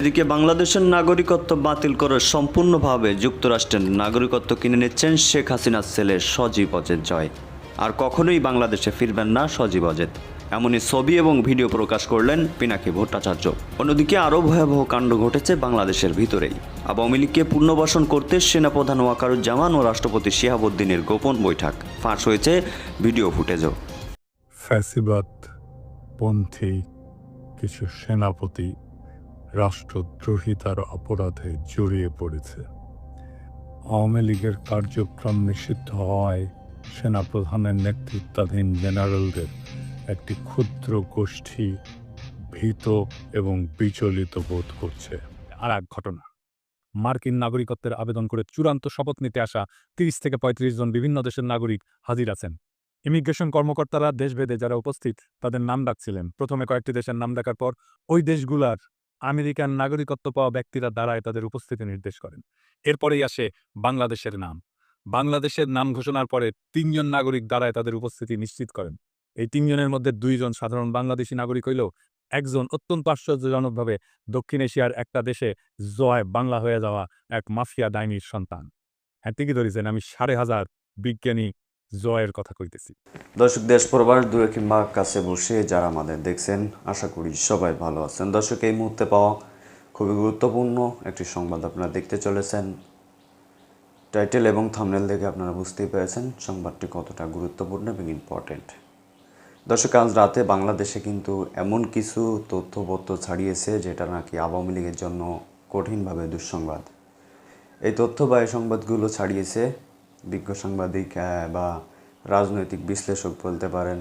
এদিকে বাংলাদেশের নাগরিকত্ব বাতিল করে সম্পূর্ণভাবে যুক্তরাষ্ট্রের নাগরিকত্ব কিনে নিচ্ছেন শেখ হাসিনার ছেলে সজীব অজেদ জয়। আর কখনোই বাংলাদেশে ফিরবেন না সজীব অজেদ। এমনই ছবি এবং ভিডিও প্রকাশ করলেন পিনাকি ভট্টাচার্য। অন্যদিকে আরও ভয়াবহ কাণ্ড ঘটেছে বাংলাদেশের ভিতরেই। আওয়ামী লীগকে পুনর্বাসন করতে সেনাপ্রধান ওয়াকারুজ্জামান ও রাষ্ট্রপতি শিহাবুদ্দিনের গোপন বৈঠক। ফাঁস হয়েছে ভিডিও ফুটেজও। ফ্যাসিবাদ পন্থী কিছু সেনাপতি রাষ্ট্রদ্রোহিতার অপরাধে জড়িয়ে পড়েছে। আওয়ামী লীগের কার্যক্রম নিষিদ্ধ হওয়ায় সেনাপ্রধানের নেতৃত্বাধীন জেনারেলদের একটি ক্ষুদ্র গোষ্ঠী ভীত এবং বিচলিত বোধ করছে। আর এক ঘটনা, মার্কিন নাগরিকত্বের আবেদন করে চূড়ান্ত শপথ নিতে আসা তিরিশ থেকে পঁয়ত্রিশ জন বিভিন্ন দেশের নাগরিক হাজির আছেন। ইমিগ্রেশন কর্মকর্তারা দেশভেদে যারা উপস্থিত, তাদের নাম ডাকছিলেন। প্রথমে কয়েকটি দেশের নাম ডাকার পর ওই দেশগুলার আমেরিকান নাগরিকত্ব পাওয়া ব্যক্তিরা দাঁড়ায় তাদের উপস্থিতি নির্দেশ করেন। এরপরেই আসে বাংলাদেশের নাম। বাংলাদেশের নাম ঘোষণার পরে তিনজন নাগরিক দাঁড়ায় তাদের উপস্থিতি নিশ্চিত করেন। এই তিনজনের মধ্যে দুইজন সাধারণ বাংলাদেশি নাগরিক হইলেও একজন অত্যন্ত আশ্চর্যজনকভাবে দক্ষিণ এশিয়ার একটা দেশে জয় বাংলা হয়ে যাওয়া এক মাফিয়া ডাইনির সন্তান। হ্যাঁ ঠিকই ধরেছেন, আমি সাড়ে হাজার বিজ্ঞানী জয়ের কথা কইতেছি। দর্শক, দেশ প্রবাস দূরে কিংবা কাছে বসে যারা আমাদের দেখছেন, আশা করি সবাই ভালো আছেন। দর্শক, এই মুহূর্তে পাওয়া খুবই গুরুত্বপূর্ণ একটি সংবাদ আপনারা দেখতে চলেছেন। টাইটেল এবং থামনেল দেখে আপনারা বুঝতেই পেরেছেন সংবাদটি কতটা গুরুত্বপূর্ণ এবং ইম্পর্টেন্ট। দর্শক, আজ রাতে বাংলাদেশে কিন্তু এমন কিছু তথ্যপত্র ছাড়িয়েছে যেটা নাকি আওয়ামী লীগের জন্য কঠিনভাবে দুঃসংবাদ। এই তথ্য বা এই সংবাদগুলো ছাড়িয়েছে বিজ্ঞ সাংবাদিক বা রাজনৈতিক বিশ্লেষক বলতে পারেন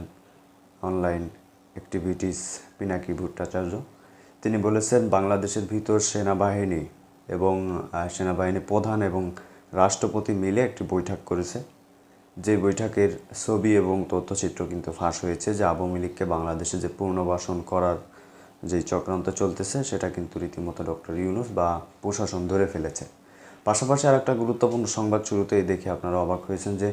অনলাইন অ্যাক্টিভিটিস পিনাকি ভট্টাচার্য। তিনি বলেছেন, বাংলাদেশের ভিতর সেনাবাহিনী এবং সেনাবাহিনী প্রধান এবং রাষ্ট্রপতি মিলে একটি বৈঠক করেছে। যে বৈঠকের ছবি এবং তথ্যচিত্র কিন্তু ফাঁস হয়েছে যে আওয়ামী লীগকে বাংলাদেশে যে পুনর্বাসন করার যে চক্রান্ত চলতেছে, সেটা কিন্তু রীতিমতো ডক্টর ইউনুস বা প্রশাসন ধরে ফেলেছে। পাশাপাশি আর একটা গুরুত্বপূর্ণ সংবাদ শুরুতেই দেখে আপনারা অবাক হয়েছেন যে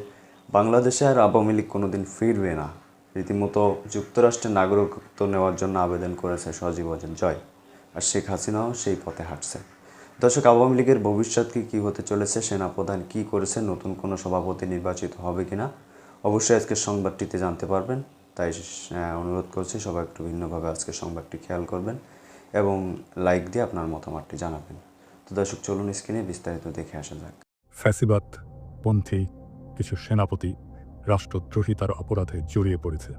বাংলাদেশে আর আওয়ামী লীগ কোনোদিন ফিরবে না। রীতিমতো যুক্তরাষ্ট্রের নাগরিকত্ব নেওয়ার জন্য আবেদন করেছে সজীব অজেন জয়, আর শেখ হাসিনাও সেই পথে হাঁটছে। দর্শক, আওয়ামী লীগের ভবিষ্যৎ কি, কী হতে চলেছে, সেনাপ্রধান কি করেছে, নতুন কোনো সভাপতি নির্বাচিত হবে কিনা, অবশ্যই আজকের সংবাদটিতে জানতে পারবেন। তাই অনুরোধ করছি সবাই একটু ভিন্নভাবে আজকের সংবাদটি খেয়াল করবেন এবং লাইক দিয়ে আপনার মতামতটি জানাবেন। তো দর্শক, চলুন স্ক্রিনে বিস্তারিত দেখে আসা যাক। ফ্যাসিবাদ, পন্থী, কিছু সেনাপতি রাষ্ট্রদ্রোহিতার অপরাধে জড়িয়ে পড়েছে।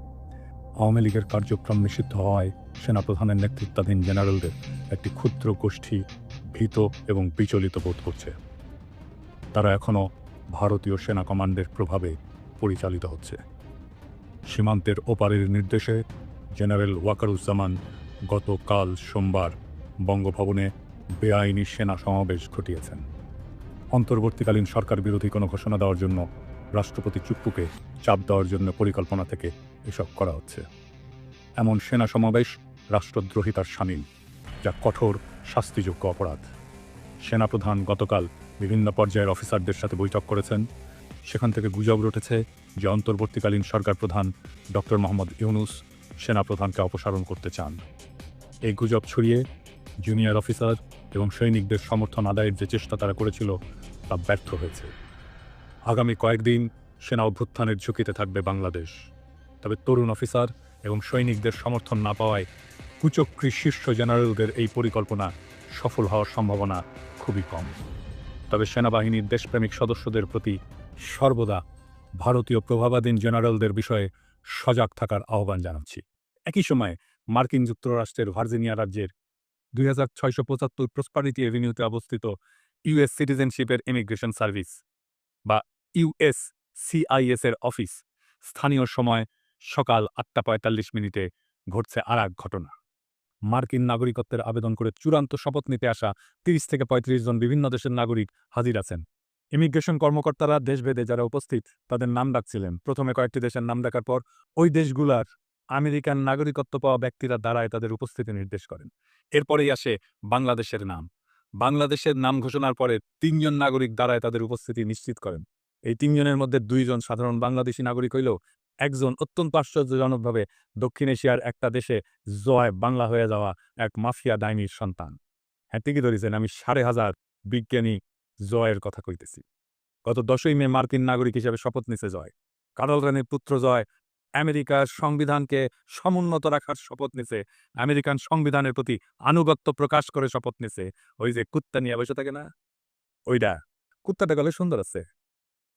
আওয়ামী লীগের কার্যক্রম নিষিদ্ধ হওয়ায় সেনাপ্রধানের নেতৃত্বাধীন জেনারেলদের একটি ক্ষুদ্র গোষ্ঠী ভীত এবং বিচলিত বোধ করছে। তারা এখনও ভারতীয় সেনা কমান্ডের প্রভাবে পরিচালিত হচ্ছে। সীমান্তের ওপারের নির্দেশে জেনারেল ওয়াকারুজ্জামান গতকাল সোমবার বঙ্গভবনে বেআইনি সেনা সমাবেশ ঘটিয়েছেন। অন্তর্বর্তীকালীন সরকার বিরোধী কোনো ঘোষণা দেওয়ার জন্য রাষ্ট্রপতি চুপ্পুকে চাপ দেওয়ার জন্য পরিকল্পনা থেকে এসব করা হচ্ছে। এমন সেনা সমাবেশ রাষ্ট্রদ্রোহিতার সামিল যা কঠোর, শাস্তিযোগ্য অপরাধ। সেনাপ্রধান গতকাল বিভিন্ন পর্যায়ের অফিসারদের সাথে বৈঠক করেছেন। সেখান থেকে গুজব উঠেছে যে অন্তর্বর্তীকালীন সরকার প্রধান ডক্টর মোহাম্মদ ইউনুস সেনাপ্রধানকে অপসারণ করতে চান। এই গুজব ছড়িয়ে জুনিয়র অফিসার এবং সৈনিকদের সমর্থন আদায়ের যে চেষ্টা তারা করেছিল, তা ব্যর্থ হয়েছে। আগামী কয়েকদিন সেনা অভ্যুত্থানের ঝুঁকিতে থাকবে বাংলাদেশ। তবে তরুণ অফিসার এবং সৈনিকদের সমর্থন না পাওয়ায় কুচক্রী শীর্ষ জেনারেলদের এই পরিকল্পনা সফল হওয়ার সম্ভাবনা খুবই কম। তবে সেনাবাহিনীর দেশপ্রেমিক সদস্যদের প্রতি সর্বদা ভারতীয় প্রভাবাধীন জেনারেলদের বিষয়ে সজাগ থাকার আহ্বান জানাচ্ছি। একই সময়ে মার্কিন যুক্তরাষ্ট্রের ভার্জিনিয়া রাজ্যের দুই হাজার ছয়শো পঁচাত্তর প্রসপারিটি এভিনিউতে অবস্থিত ইউএস সিটিজেনশিপের ইমিগ্রেশন সার্ভিস বা ইউএস সিআইএস এর অফিস স্থানীয় সময় সকাল আটটা পঁয়তাল্লিশ মিনিটে ঘটছে আর এক ঘটনা। মার্কিন নাগরিকত্বের আবেদন করে চূড়ান্ত শপথ নিতে আসা তিরিশ থেকে পঁয়ত্রিশ জন বিভিন্ন দেশের নাগরিক হাজির আছেন। ইমিগ্রেশন কর্মকর্তারা দেশভেদে যারা উপস্থিত, তাদের নাম ডাকছিলেন। প্রথমে কয়েকটি দেশের নাম ডাকার পর ওই দেশগুলার আমেরিকান নাগরিকত্ব পাওয়া ব্যক্তিরা দাঁড়ায় তাদের উপস্থিতি নির্দেশ করেন। এরপরেই আসে বাংলাদেশের নাম। বাংলাদেশের নাম ঘোষণার পরে তিনজন নাগরিক দাঁড়ায় তাদের উপস্থিতি নিশ্চিত করেন। এই তিনজনের মধ্যে দুইজন সাধারণ বাংলাদেশি নাগরিক হইলেও একজন অত্যন্ত আশ্চর্যজনকভাবে দক্ষিণ এশিয়ার একটা দেশে জয় বাংলা হয়ে যাওয়া এক মাফিয়া ডাইনির সন্তান। হ্যাঁ ঠিকই ধরেছেন, আমি সাড়ে হাজার বিজ্ঞানী জয়ের কথা কইতেছি। গত দশই মে মার্কিন নাগরিক হিসেবে শপথ নিছে জয় কারল রানীর পুত্র জয় আমেরিকার সংবিধানকে সমুন্নত রাখার শপথ নিছে। আমেরিকান সংবিধানের প্রতি আনুগত্য প্রকাশ করে শপথ নিছে। ওই যে কুত্তা নিয়ে বসে থাকে না? ওইটা কুত্তাটা গলে সুন্দর আছে।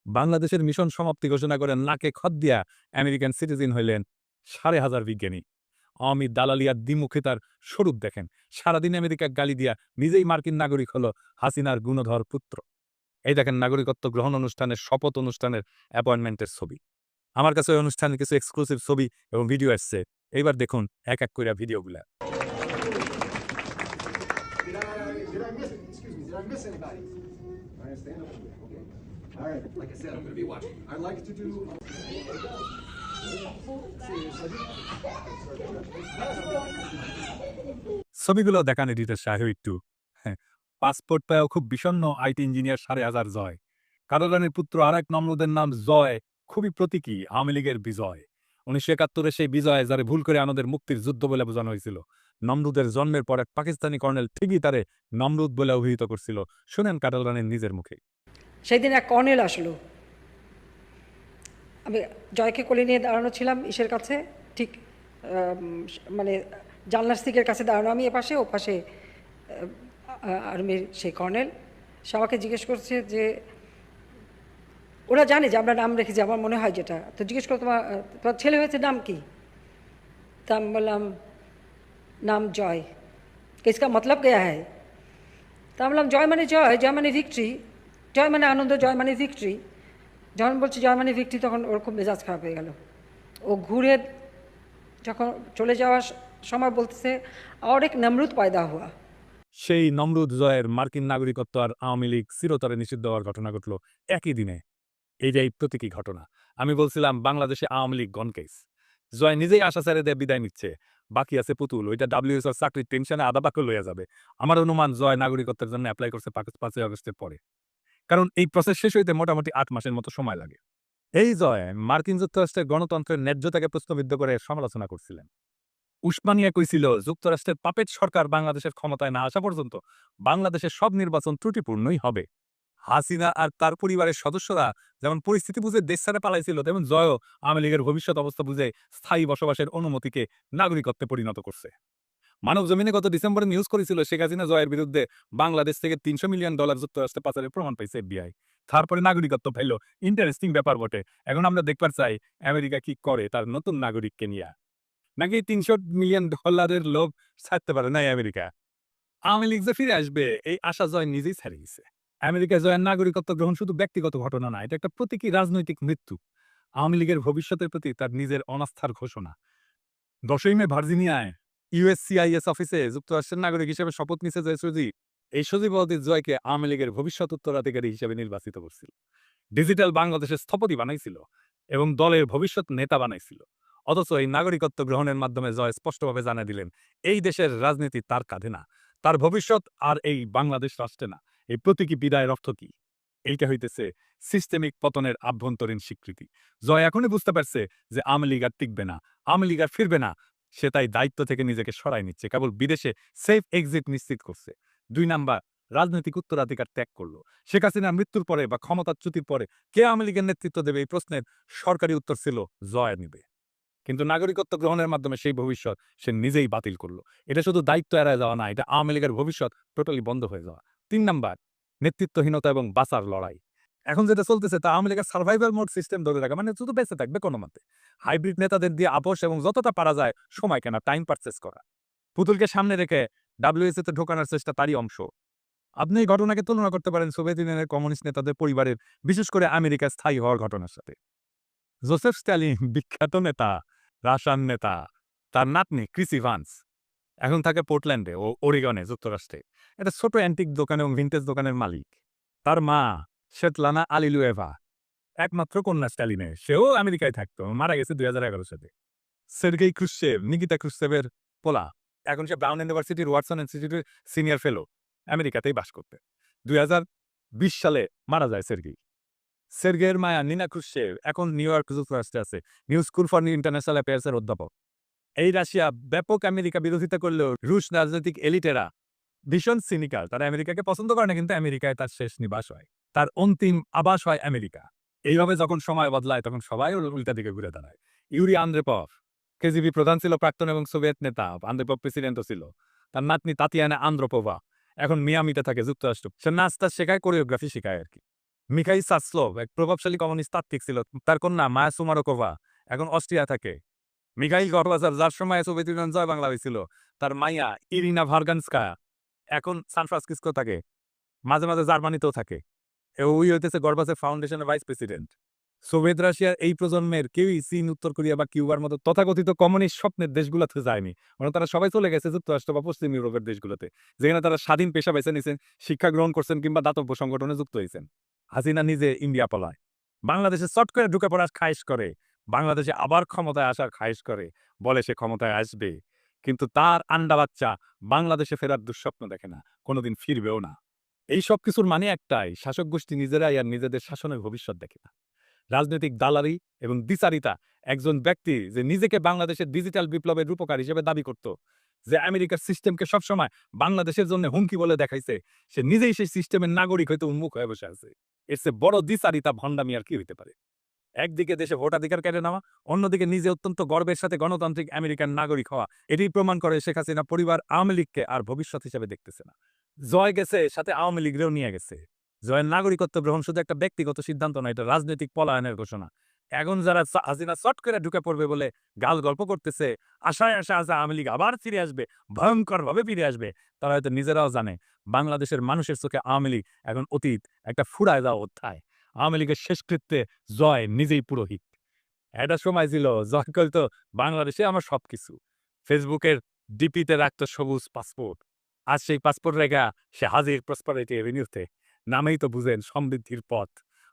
বাংলাদেশের মিশন সমাপ্তি ঘোষণা করেন নাকে খত দিয়া আমেরিকান সিটিজেন হইলেন সাড়ে হাজার বিজ্ঞানী। আওয়ামী দালালিয়ার দ্বিমুখিতার স্বরূপ দেখেন। সারাদিন আমেরিকা গালি দিয়া নিজেই মার্কিন নাগরিক হলো হাসিনার গুণধর পুত্র। এই দেখেন নাগরিকত্ব গ্রহণ অনুষ্ঠানের, শপথ অনুষ্ঠানের অ্যাপয়েন্টমেন্টের ছবি। আমার কাছে ওই অনুষ্ঠানের কিছু এক্সক্লুসিভ ছবি এবং ভিডিও আসছে। এইবার দেখুন এক এক করে ভিডিওগুলা. ছবিগুলো দেখান এডিটর সাহেব একটু। হ্যাঁ পাসপোর্ট পেয়েও খুব বিষণ্ণ আইটি ইঞ্জিনিয়ার সাড়ে হাজার জয়। কারোরানের পুত্র আর এক নমরুদের নাম জয়। খুবই প্রতীকী আওয়ামী লীগের বিজয়। উনিশশো একাত্তরে সেই বিজয় যারে ভুল করে আমাদের মুক্তির যুদ্ধ বলে বোঝানো হয়েছিল, নমরুদের জন্মের পর এক পাকিস্তানি কর্নেল ঠিকই তারে নমরুদ বলে অভিহিত করছিল। শুনেন কাটাল রানের নিজের মুখে। সেদিন এক কর্নেল আসলো। আমি জয়কে কোলে নিয়ে দাঁড়ানো ছিলাম ইসের কাছে, ঠিক মানে জানলার সিকের কাছে দাঁড়ানো। আমি এপাশে ও পাশে আর্মির সেই কর্নেল। সে আমাকে জিজ্ঞেস করছে যে ওরা জানে যে আমরা নাম রেখেছি, আমার মনে হয় যেটা। তো জিজ্ঞেস করো, তোমার তোমার ছেলে হয়েছে নাম কি? তা আমি বললাম, নাম জয়। কিসকা মতলব গয়া হ্যায়। তা বললাম, জয় মানে জয় জয় মানে ভিক্টরি জয় মানে আনন্দ, জয় মানে ভিক্টরি যখন বলছি জয় মানে ভিক্টরি তখন ওর খুব মেজাজ খারাপ হয়ে গেল। ও ঘুরে যখন চলে যাওয়ার সময় বলতেছে আর এক নমরুদ পয়দা হওয়া সেই নমরুদ জয়ের মার্কিন নাগরিকত্ব আর আওয়ামী লীগ চিরতরে নিষিদ্ধ হওয়ার ঘটনা ঘটল একই দিনে। এইটাই প্রতীকী ঘটনা। আমি বলছিলাম, বাংলাদেশে আওয়ামী লীগ গনকেস জয় নিজেই আশা ছেড়ে দিয়ে বিদায় নিচ্ছে। বাকি আছে পুতুল, ওইটা ডাব্লিউএসআর চাকরির টেনশনে আধা বাক্য লইয়া যাবে। আমার অনুমান জয় নাগরিকত্বের জন্য অ্যাপ্লাই করছে পাঁচ- পাঁচই আগস্টের পরে। কারণ এই প্রসেস শেষ হইতে মোটামুটি আট মাসের মতো সময় লাগে। এই জয় মার্কিন যুক্তরাষ্ট্রের গণতন্ত্রের ন্যায্যতাকে প্রশ্নবিদ্ধ করে সমালোচনা করছিলেন। উসমানিয়া কইছিল, যুক্তরাষ্ট্রের পাপেট সরকার বাংলাদেশের ক্ষমতায় না আসা পর্যন্ত বাংলাদেশের সব নির্বাচন ত্রুটিপূর্ণই হবে। হাসিনা আর তার পরিবারের সদস্যরা যেমন পরিস্থিতি বুঝে দেশ ছাড়া পালাইছিল, তেমন জয়ও আওয়ামী লীগের ভবিষ্যৎ অবস্থা বুঝে স্থায়ী বসবাসের অনুমতিকে নাগরিকত্বে পরিণত করছে। মানব জমিনে গত ডিসেম্বরে নিউজ করেছিল শেখ হাসিনা জয়ের বিরুদ্ধে বাংলাদেশ থেকে তিনশো মিলিয়ন ডলার যুক্তরাষ্ট্রে পাচারের প্রমাণ পাইছে এফবিআই তারপরে নাগরিকত্ব পাইল। ইন্টারেস্টিং ব্যাপার বটে। এখন আমরা দেখবার চাই আমেরিকা কি করে তার নতুন নাগরিককে নিয়ে। নাকি তিনশো মিলিয়ন ডলারের লোভ ছাড়তে পারে নাই আমেরিকা? আওয়ামী লীগ যে ফিরে আসবে, এই আশা জয় নিজেই ছাড়ে গেছে আমেরিকা জয়ের নাগরিকত্ব গ্রহণ শুধু ব্যক্তিগত ঘটনা না, এটা একটা প্রতীকী রাজনৈতিক মৃত্যু। আওয়ামী লীগের ভবিষ্যতের প্রতি তার নিজের অনাস্থার ঘোষণা। দশই মে ভার্জিনিয়ায় ইউএসসিআইএস অফিসে যুক্তরাষ্ট্রের নাগরিক হিসেবে শপথ নিছে জয় সজীব এই সজীব অদিত জয়কে আওয়ামী লীগের ভবিষ্যৎ উত্তরাধিকারী হিসেবে নির্বাচিত করছিল। ডিজিটাল বাংলাদেশের স্থপতি বানাইছিল এবং দলের ভবিষ্যৎ নেতা বানাইছিল। অথচ এই নাগরিকত্ব গ্রহণের মাধ্যমে জয় স্পষ্টভাবে জানা দিলেন, এই দেশের রাজনীতি তার কাঁধে না, তার ভবিষ্যৎ আর এই বাংলাদেশ রাষ্ট্রে না। এই প্রতীকী বিদায়ের অর্থ কি? এইটা হইতেছে সিস্টেমিক পতনের আভ্যন্তরীণ স্বীকৃতি। জয় এখনই বুঝতে পারছে যে আওয়ামী লীগ আর টিকবে না, আওয়ামী লীগ আর ফিরবে না। সে তাই দায়িত্ব থেকে নিজেকে সরাই নিচ্ছে, কেবল বিদেশে সেফ এক্সিট নিশ্চিত করছে। দুই নাম্বার, রাজনৈতিক উত্তরাধিকার ত্যাগ করল। শেখ হাসিনার মৃত্যুর পরে বা ক্ষমতাচ্যুতির পরে কে আওয়ামী লীগের নেতৃত্ব দেবে এই প্রশ্নের সরকারি উত্তর ছিল জয় নিবে। কিন্তু নাগরিকত্ব গ্রহণের মাধ্যমে সেই ভবিষ্যৎ সে নিজেই বাতিল করল। এটা শুধু দায়িত্ব এড়ায় যাওয়া না, এটা আওয়ামী লীগের ভবিষ্যৎ টোটালি বন্ধ হয়ে যাওয়া। তিন নাম্বার, নেতৃত্বহীনতা এবং বাঁচার লড়াই। এখন যেটা চলতেছে তা আওয়ামী লীগের সার্ভাইভাল মোড সিস্টেম ধরে রাখা মানে শুধু বেঁচে থাকবে কোনো মতে। হাইব্রিড নেতাদের দিয়ে আপোষ এবং যতটা পারা যায় সময় কেনা টাইম পারচেস করা। পুতুলকে সামনে রেখে ডাব্লিউএসএ তে ঢোকানোর চেষ্টা তারই অংশ। আপনি এই ঘটনাকে তুলনা করতে পারেন সোভিয়েত ইউনিয়নের কমিউনিস্ট নেতাদের পরিবারের, বিশেষ করে আমেরিকায় স্থায়ী হওয়ার ঘটনার সাথে। জোসেফ স্ট্যালিন বিখ্যাত নেতা রাশান নেতা, তার নাতনি ক্রিস ইভান্স এখন থাকে পোর্টল্যান্ডে ও ওরিগনে যুক্তরাষ্ট্রে। একটা ছোট অ্যান্টিক দোকান এবং ভিন্টেজ দোকানের মালিক। তার মা শেতলানা আলিলুয়েভা একমাত্র কন্যা স্ট্যালিনের সেও আমেরিকায় থাকতো, মারা গেছে দুই হাজার এগারো সালে। সের্গেই ক্রুশেভ নিকিতা ক্রুশেভের পোলা। এখন সে ব্রাউন ইউনিভার্সিটির ওয়াটসন ইনস্টিটিউটের সিনিয়র ফেলো আমেরিকাতেই বাস করতে। দুই হাজার বিশ সালে মারা যায় সের্গেই সের্গের মায়া নিনা ক্রুশেভ এখন নিউ ইয়র্ক যুক্তরাষ্ট্রে আছে। নিউ স্কুল ফর ইন্টারন্যাশনাল অ্যাফেয়ার্সের অধ্যাপক। এই রাশিয়া ব্যাপক আমেরিকা বিরোধিতা করলেও রুশ রাজনৈতিক এলিটেরা ভীষণ সিনিকাল তারা আমেরিকাকে পছন্দ করে না, কিন্তু আমেরিকায় তার শেষ নিবাস হয়। তার অন্তিম আবাস হয় আমেরিকা। এইভাবে যখন সময় বদলায়, তখন সবাই উল্টা দিকে ঘুরে দাঁড়ায়। ইউরি আন্দ্রেপভ, কেজিবি প্রধান ছিল প্রাক্তন এবং সোভিয়েত নেতা, আন্দ্রেপভ প্রেসিডেন্টও ছিল। তার নাতনি তাতিয়ানা আন্দ্রোপোভা, এখন মিয়ামিতে থাকে যুক্তরাষ্ট্র। সে নাচটা শেখায়, কোরিওগ্রাফি শেখায় আর কি। মিখাই সাসলোভ, এক প্রভাবশালী কমিউনিস্ট তাত্ত্বিক ছিল। তার কন্যা মায়া সুমারোকোভা, এখন অস্ট্রিয়া থাকে। মিখাইল গডওয়াজার যার সময় সোভিয়েত ইউনিয়ন জয় বাংলা হয়েছিল, তার মাইয়া ইরিনা ভার্গানস্কা, এখন সান ফ্রান্সিসকো থাকে, মাঝে মাঝে জার্মানিতেও থাকে। ওই হইতেছে গর্বাসের ফাউন্ডেশনের ভাইস প্রেসিডেন্ট। সোভিয়েত রাশিয়ার এই প্রজন্মের কেউই চীন, উত্তর কোরিয়া বা কিউবার মতো তথাকথিত কমিউনিস্ট স্বপ্নের দেশগুলোতে যায়নি। মানে তারা সবাই চলে গেছে যুক্তরাষ্ট্র বা পশ্চিম ইউরোপের দেশগুলোতে, যেখানে তারা স্বাধীন পেশা বেছে নিয়েছেন, শিক্ষা গ্রহণ করছেন কিংবা দাতব্য সংগঠনে যুক্ত হয়েছেন। হাসিনা নিজে ইন্ডিয়া পলায়। বাংলাদেশে চট করে ঢুকে পড়ার খায়েশ করে। বাংলাদেশে আবার ক্ষমতায় আসার খায়েশ করে, বলে সে ক্ষমতায় আসবে। কিন্তু তার আন্ডা বাচ্চা বাংলাদেশে ফেরার দুঃস্বপ্ন দেখে না, কোনোদিন ফিরবেও না। এই সব কিছুর মানে একটাই, শাসক গোষ্ঠী নিজেরাই আর নিজেদের শাসনের ভবিষ্যৎ দেখে না। রাজনৈতিক দালারি এবং দ্বিচারিতা একজন ব্যক্তি যে নিজেকে বাংলাদেশের ডিজিটাল বিপ্লবের রূপকার হিসেবে দাবি করত, যে আমেরিকার সিস্টেমকে সবসময় বাংলাদেশের জন্য হুমকি বলে দেখাইছে, সে নিজেই সেই সিস্টেমের নাগরিক হইতে উন্মুখ হয়ে বসে আছে। এর চেয়ে বড় দ্বিচারিতা, ভণ্ডামি আর কি হইতে পারে? একদিকে দেশে ভোটাধিকার কেড়ে নেওয়া, অন্যদিকে নিজে অত্যন্ত গর্বের সাথে গণতান্ত্রিক আমেরিকান নাগরিক হওয়া। এটি প্রমাণ করে শেখ হাসিনা পরিবার আওয়ামী লীগকে আর ভবিষ্যৎ হিসেবে দেখতেছে না। জয় গেছে, সাথে আওয়ামী লীগরেও নিয়ে গেছে। জয়ের নাগরিকত্ব গ্রহণ শুধু একটা ব্যক্তিগত সিদ্ধান্ত নয়, এটা রাজনৈতিক পলায়নের ঘোষণা। এখন যারা হাসিনা চট করে ঢুকে পড়বে বলে গাল গল্প করতেছে, আশায় আশা আছে আওয়ামী লীগ আবার ফিরে আসবে ভয়ঙ্কর ভাবে ফিরে আসবে, তারা হয়তো নিজেরাও জানে, বাংলাদেশের মানুষের চোখে আওয়ামী লীগ এখন অতীত, একটা ফুরায় যাওয়া অধ্যায়। আওয়ামী লীগের শেষকৃত্যে জয় নিজেই পুরোহিত। একটা সময় ছিল, জয় তো বাংলাদেশে আমার সবকিছু। ফেসবুকের ডিপিতে রাখতো সবুজ পাসপোর্ট। আজ সেই পাসপোর্ট রেখা সে হাজির প্রসপারিটি এভিনিউতে। নামেই তো বুঝেন সমৃদ্ধির পথ।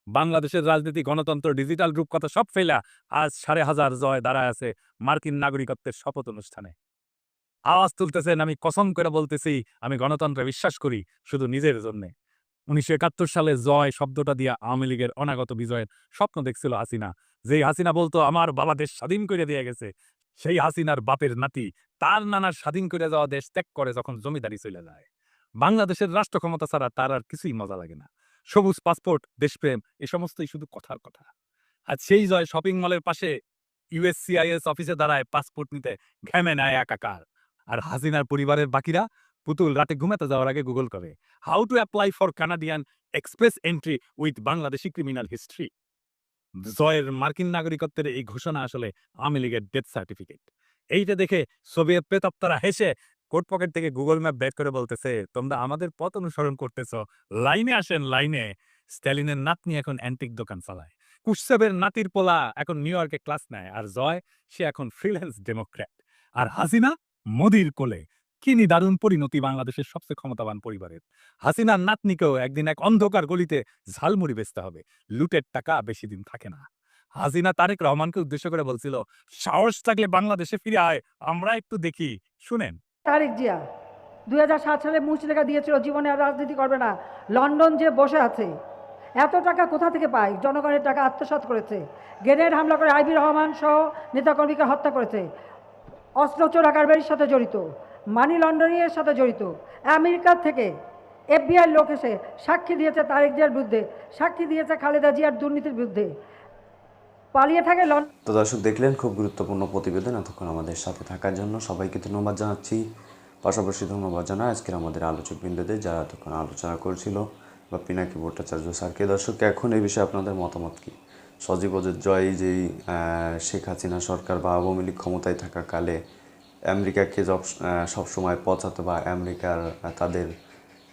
বাংলাদেশের রাজনীতি, গণতন্ত্র, ডিজিটাল রূপকথা সব ফেলা আজ সাড়ে হাজার জয় দাঁড়ায় আছে মার্কিন নাগরিকত্বের শপথ অনুষ্ঠানে। আওয়াজ তুলতেছেন, আমি কসম করে বলতেছি, আমি গণতন্ত্রে বিশ্বাস করি শুধু নিজের জন্যে। উনিশশো একাত্তর সালে জয় শব্দটা দিয়ে আওয়ামী লীগের অনাগত বিজয়ের স্বপ্ন দেখছিল হাসিনা। যেই হাসিনা বলতো, আমার বাবা দেশ স্বাধীন করে দিয়ে গেছে। সেই হাসিনার বাপের নাতি তার নানার স্বাধীন করে যাওয়া দেশ ত্যাগ করে যখন জমিদারি চলে যায়। বাংলাদেশের রাষ্ট্র ক্ষমতা ছাড়া তার আর কিছুই মজা লাগে না। সবুজ পাসপোর্ট, দেশপ্রেম, এ সমস্তই শুধু কথার কথা। আর সেই জয় শপিং মলের পাশে ইউএসসিআইএস অফিসে দাঁড়ায় পাসপোর্ট নিতে ঘেমে নেয় একাকার। আর হাসিনার পরিবারের বাকিরা পুতুল রাতে ঘুমাতে যাওয়ার আগে গুগল করে how to apply for Canadian express entry with Bangladeshi criminal history জয়ের মার্কিন নাগরিকত্বের এই ঘোষণা আসলে আওয়ামী লীগের ডেথ সার্টিফিকেট এইটা দেখে সোভিয়েত প্রেতাত্মারা হেসে কোট পকেট থেকে গুগল ম্যাপ বের করে বলতেছে, তোমরা আমাদের পথ অনুসরণ করতেছ, লাইনে আসেন লাইনে। স্ট্যালিনের নাতনি এখন অ্যান্টিক দোকান চালায়। কুশসেবের নাতির পোলা এখন নিউ ইয়র্কে ক্লাস নেয়, আর জয়, সে এখন ফ্রিল্যান্স ডেমোক্র্যাট আর হাসিনা, মোদির কোলে। কি দারুণ পরিণতি বাংলাদেশের সবচেয়ে ক্ষমতাবান পরিবারের? হাসিনার নাতনিকেও একদিন এক অন্ধকার গলিতে ঝালমুড়ি বেচতে হবে। লুটের টাকা বেশি দিন থাকে না। হাসিনা তারেক রহমানকে উদ্দেশ্য করে বলছিল, সাহস থাকলে বাংলাদেশে ফিরে আয়, আমরা একটু দেখি। শুনেন। তারেক জিয়া, দুই সালে মুচলেখা দিয়েছিল, জীবনে আর রাজনীতি করবে না। লন্ডন যে বসে আছে, এত টাকা কোথা থেকে পায়? জনগণের টাকা আত্মসাৎ করেছে। গ্রেনেড হামলা করে আইবি রহমান সহ নেতাকর্মীকে হত্যা করেছে। অস্ত্র চোরা কারবারির সাথে জড়িত। মানি লন্ডারিংয়ের সাথে জড়িত। আমেরিকা থেকে এফবিআই লোক এসে সাক্ষী দিয়েছে তারেক জিয়ার বিরুদ্ধে। সাক্ষী দিয়েছে খালেদা জিয়ার দুর্নীতির বিরুদ্ধে। পালিয়ে থাকে তো দর্শক দেখলেন, খুব গুরুত্বপূর্ণ প্রতিবেদন এতক্ষণ আমাদের সাথে থাকার জন্য। সবাইকে ধন্যবাদ জানাচ্ছি। পাশাপাশি ধন্যবাদ জানাই আজকের আমাদের আলোচক বৃন্দদের যারা এতক্ষণ আলোচনা করেছিল বা পিনাকি ভট্টাচার্য স্যারকে। দর্শক, এখন এই বিষয়ে আপনাদের মতামত কী? সজীব জয় যেই শেখ হাসিনা সরকার বা আওয়ামী লীগ ক্ষমতায় থাকাকালে আমেরিকাকে সব সবসময় পচাতো বা আমেরিকার তাদের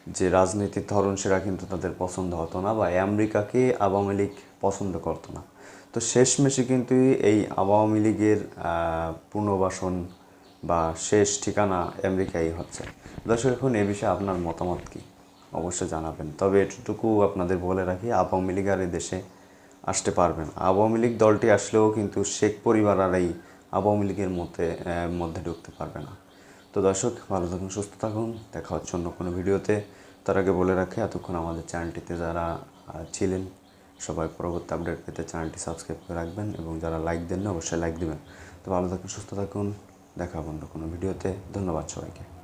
যে রাজনীতির ধরন সেটা কিন্তু তাদের পছন্দ হতো না বা আমেরিকাকে আওয়ামী লীগ পছন্দ করতো না। তো শেষমেশে কিন্তু এই আওয়ামী লীগের পুনর্বাসন বা শেষ ঠিকানা আমেরিকাই হচ্ছে। দর্শক, এখন এ বিষয়ে আপনার মতামত কি? অবশ্যই জানাবেন। তবে এটুকু আপনাদের বলে রাখি, আওয়ামী লীগ আর দেশে আসতে পারবেন আওয়ামী লীগ দলটি আসলেও কিন্তু শেখ পরিবার আর এই আওয়ামী লীগের মধ্যে মধ্যে ঢুকতে পারবে না। তো দর্শক, ভালো থাকুন, সুস্থ থাকুন। দেখা হচ্ছে অন্য কোনো ভিডিওতে। তার আগে বলে রাখে, এতক্ষণ আমাদের চ্যানেলটিতে যারা ছিলেন, সবাই পরবর্তী আপডেট পেতে চ্যানেলটি সাবস্ক্রাইব করে রাখবেন এবং যারা লাইক দেন না অবশ্যই লাইক দেবেন। তো ভালো থাকুন, সুস্থ থাকুন। দেখা অন্য কোনো ভিডিওতে। ধন্যবাদ সবাইকে।